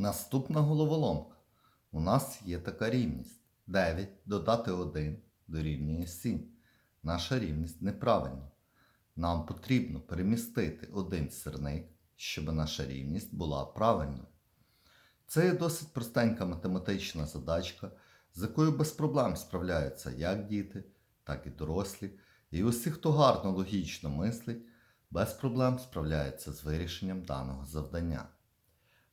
Наступна головоломка. У нас є така рівність. 9 додати 1 дорівнює 7. Наша рівність неправильна. Нам потрібно перемістити один сірник, щоб наша рівність була правильною. Це є досить простенька математична задачка, з якою без проблем справляються як діти, так і дорослі. І усі, хто гарно логічно мислить, без проблем справляється з вирішенням даного завдання.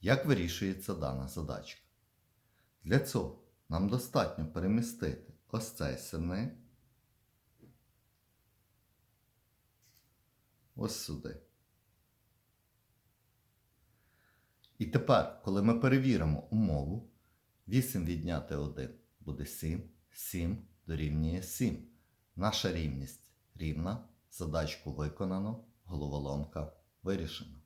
Як вирішується дана задачка? Для цього нам достатньо перемістити ось цей сирник ось сюди. І тепер, коли ми перевіримо умову, 8 відняти 1 буде 7, 7 дорівнює 7. Наша рівність рівна, задачку виконано, головоломка вирішена.